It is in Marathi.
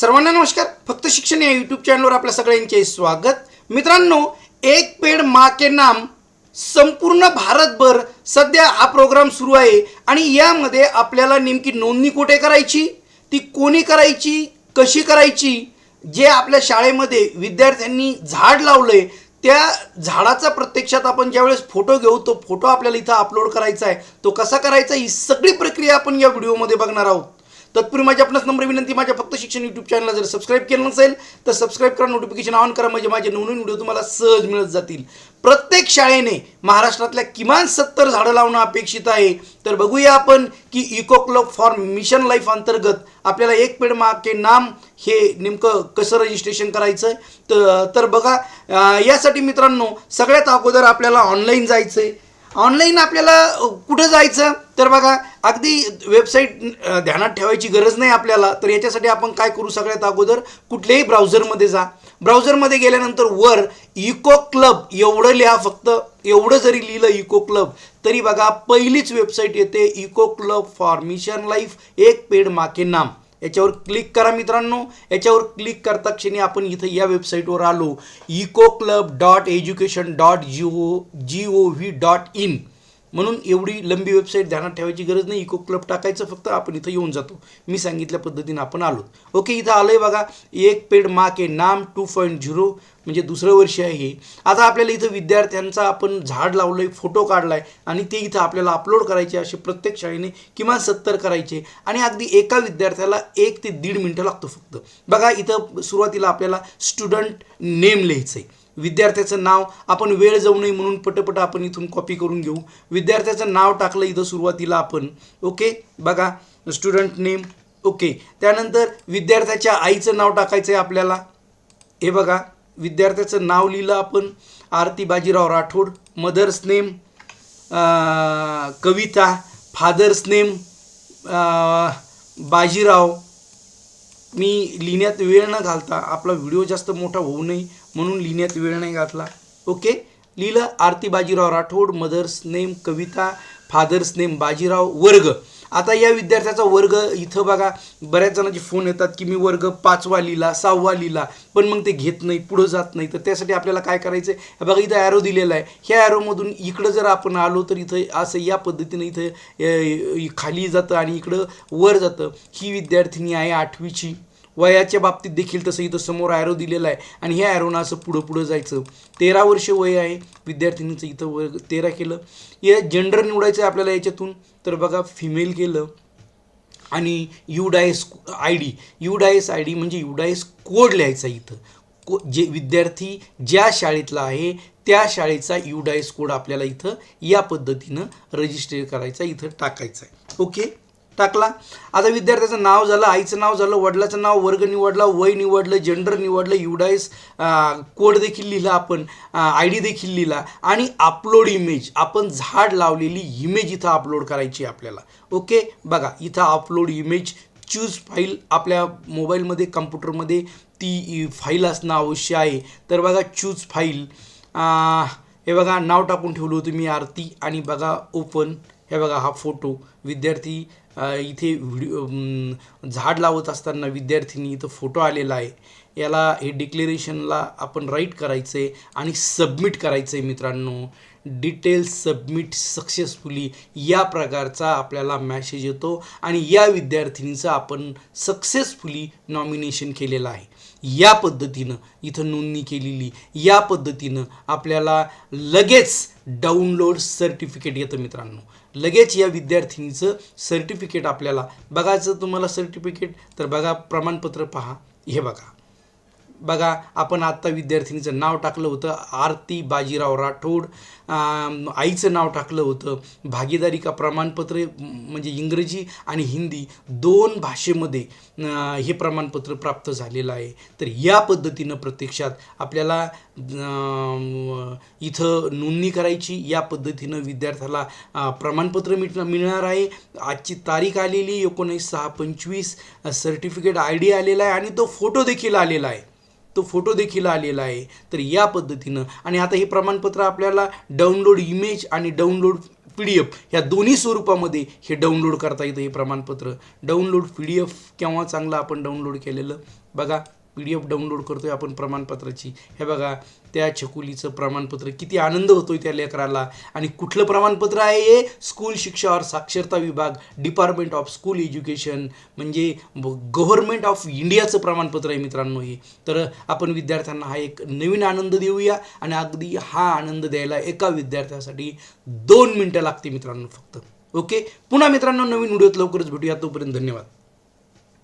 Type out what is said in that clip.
सर्वांना नमस्कार. फक्त शिक्षण या यूट्यूब चॅनलवर आपल्या सगळ्यांचे स्वागत. मित्रांनो एक पेड मा के नाम संपूर्ण भारतभर सध्या हा प्रोग्राम सुरू आहे आणि यामध्ये आपल्याला नेमकी नोंदणी कुठे करायची ती कोणी करायची कशी करायची जे आपल्या शाळेमध्ये विद्यार्थ्यांनी झाड लावलंय त्या झाडाचा प्रत्यक्षात आपण ज्यावेळेस फोटो घेऊ तो फोटो आपल्याला इथं अपलोड करायचा आहे. तो कसा करायचा ही सगळी प्रक्रिया आपण या व्हिडिओमध्ये बघणार आहोत. तत्पूर्वी माझी आपणास नम्र विनंती माझ्या फक्त शिक्षण यूट्यूब चॅनलला जर सबस्क्राईब केलं नसेल तर सबस्क्राईब करा नोटिफिकेशन ऑन करा म्हणजे माझे नवनवीन व्हिडिओ तुम्हाला सहज मिळत जातील. प्रत्येक शाळेने महाराष्ट्रातल्या किमान सत्तर झाडं लावणं अपेक्षित आहे. तर बघूया आपण की eco club for mission life अंतर्गत आपल्याला एक पेड मा के नाम हे नेमकं कसं रजिस्ट्रेशन करायचं तर तर बघा यासाठी मित्रांनो सगळ्यात अगोदर आपल्याला ऑनलाईन जायचं आहे ऑनलाईन आपल्याला कुठं जायचं? तर बघा अगदी वेबसाईट ध्यानात ठेवायची गरज नाही आपल्याला. तर याच्यासाठी आपण काय करू सगळ्यात अगोदर कुठल्याही ब्राउझरमध्ये जा. ब्राउझरमध्ये गेल्यानंतर वर इको क्लब एवढं लिहा फक्त. एवढं जरी लिहिलं इको क्लब तरी बघा पहिलीच वेबसाईट येते eco club for mission life एक पेड माके नाम. याच्यावर क्लिक करा मित्रांनो. याच्यावर क्लिक करता क्षणी आपण इथं या वेबसाईटवर आलो. Eco club dot education dot G O G O V dot in म्हणून एवढी लंबी वेबसाईट ध्यानात ठेवायची गरज नाही. इको क्लब टाकायचं फक्त आपण इथं येऊन जातो. मी सांगितल्या पद्धतीनं आपण आलो. ओके इथं आलं आहे बघा. एक पेड माक के नाम टू पॉईंट झिरो म्हणजे दुसरं वर्ष आहे हे. आता आपल्याला इथं विद्यार्थ्यांचा आपण झाड लावलं आहे फोटो काढला आहे आणि ते इथं आपल्याला अपलोड करायचे असे प्रत्येक शाळेने किमान सत्तर करायचे. आणि अगदी एका विद्यार्थ्याला एक ते दीड मिनटं लागतो फक्त. बघा इथं सुरुवातीला आपल्याला स्टुडंट नेम लिहायचं आहे विद्यार्थ्याचं नाव आपण वेळ जाऊ नये म्हणून पटपट आपण इथून कॉपी करून घेऊ. विद्यार्थ्याचं नाव टाकलं इथं सुरुवातीला आपण. ओके बघा स्टुडंट नेम ओके त्यानंतर विद्यार्थ्याच्या आईचं नाव टाकायचं आहे आपल्याला. हे बघा विद्यार्थ्याचं नाव लिहिलं आपण. Aarti Bajirao Rathod mother's name Kavita father's name Bajirao. मी लिहिण्यात वेळ न घालता आपला व्हिडिओ जास्त मोठा होऊ नये. म्हणून लिहिण्यात वेळ नाही घातला. ओके? लिहिलं Aarti Bajirao Rathod mother's name Kavita father's name Bajirao वर्ग. आता या विद्यार्थ्याचा वर्ग इथं बघा बऱ्याच जणांचे फोन येतात की मी वर्ग पाचवा लिहिला सहावा लिहिला पण मग ते घेत नाही पुढं जात नाही. तर त्यासाठी आपल्याला काय करायचं आहे बघा इथं ॲरो दिलेला आहे. ह्या ॲरोमधून इकडं जर आपण आलो तर इथं असं या पद्धतीनं इथं खाली जातं आणि इकडं वर जातं. ही विद्यार्थिनी आहे आठवीची. वयाच्या बाबतीत देखील तसं इथं समोर ॲरो दिलेला आहे. आणि ह्या ॲरोनं असं पुढं पुढं जायचं. तेरा वर्ष वय आहे. विद्यार्थिनीचं इथं वय तेरा केलं. या जेंडर निवडायचं आहे आपल्याला याच्यातून. तर बघा फिमेल केलं. आणि UDISE I D UDISE I D म्हणजे युडायस कोड लिहायचा इथं. को जे विद्यार्थी ज्या शाळेतला आहे त्या शाळेचा युडायस कोड आपल्याला इथं या पद्धतीनं रजिस्टर करायचा इथं टाकायचा आहे. ओके टाकला. आता विद्यार्थ्याचं नाव झालं आईचं नाव झालं वडिलाचं नाव वर्ग निवडला वय निवडलं जेंडर निवडलं युडाईस कोड देखील लिहिला आपण आय डी देखील लिहिला आणि अपलोड इमेज आपण झाड लावलेली इमेज इथं अपलोड करायची आपल्याला. ओके? बघा इथं अपलोड इमेज चूज फाईल आपल्या मोबाईलमध्ये कम्प्युटरमध्ये ती फाईल असणं आवश्यक आहे. तर बघा चूज फाईल हे बघा नाव टाकून ठेवलं होतं मी आरती आणि बघा ओपन हे बघा हा फोटो. विद्यार्थी इथे व्हिडिओ झाड लावत असताना विद्यार्थिनी इथं फोटो आलेला आहे. याला हे डिक्लेरेशनला आपण राईट करायचं आहे आणि सबमिट करायचं आहे मित्रांनो. डिटेल्स सबमिट सक्सेसफुली या प्रकारचा आपल्याला मॅसेज येतो आणि या विद्यार्थिनीचं आपण सक्सेसफुली नॉमिनेशन केलेलं आहे. या पद्धतीनं इथं नोंदणी केलेली या पद्धतीनं आपल्याला लगेच डाउनलोड सर्टिफिकेट येतं मित्रांनो. लगेच या विद्यार्थिनीचं सर्टिफिकेट आपल्याला बघायचं तुम्हाला सर्टिफिकेट तर बघा प्रमाणपत्र पहा. हे बघा. बघा आपण आत्ता विद्यार्थिनीचं नाव टाकलं होतं आरती बाजीराव राठोड. आईचं नाव टाकलं होतं. भागीदारी का प्रमाणपत्र म्हणजे इंग्रजी आणि हिंदी दोन भाषेमध्ये हे प्रमाणपत्र प्राप्त झालेलं आहे. तर या पद्धतीनं प्रत्यक्षात आपल्याला इथं नोंदणी करायची. या पद्धतीनं विद्यार्थ्याला प्रमाणपत्र मिट मिळणार आहे. आजची तारीख आलेली एकोणीस सहा पंचवीस. सर्टिफिकेट आय डी आलेला आहे आणि तो फोटो देखील आलेला आहे. तो फोटो देखील आलेला आहे. तर या पद्धतीनं आणि आता हे प्रमाणपत्र आपल्याला डाउनलोड इमेज आणि डाउनलोड पी डी एफ ह्या दोन्ही स्वरूपामध्ये हे डाउनलोड करता येतं हे प्रमाणपत्र. डाउनलोड पी डी एफ केव्हा चांगलं आपण डाउनलोड केलेलं? बघा. पी डी एफ डाउनलोड करतो आहे आपण प्रमाणपत्राची. हे बघा त्या छकुलीचं प्रमाणपत्र किती आनंद होतोय त्या लेकराला. आणि कुठलं प्रमाणपत्र आहे हे? स्कूल शिक्षा और साक्षरता विभाग डिपार्टमेंट ऑफ स्कूल एज्युकेशन म्हणजे गव्हर्नमेंट ऑफ इंडियाचं प्रमाणपत्र आहे मित्रांनो हे. तर आपण विद्यार्थ्यांना हा एक नवीन आनंद देऊया आणि अगदी हा आनंद द्यायला एका विद्यार्थ्यासाठी दोन मिनटं लागते मित्रांनो फक्त. ओके? पुन्हा मित्रांनो नवीन व्हिडिओत लवकरच भेटूया. तोपर्यंत धन्यवाद.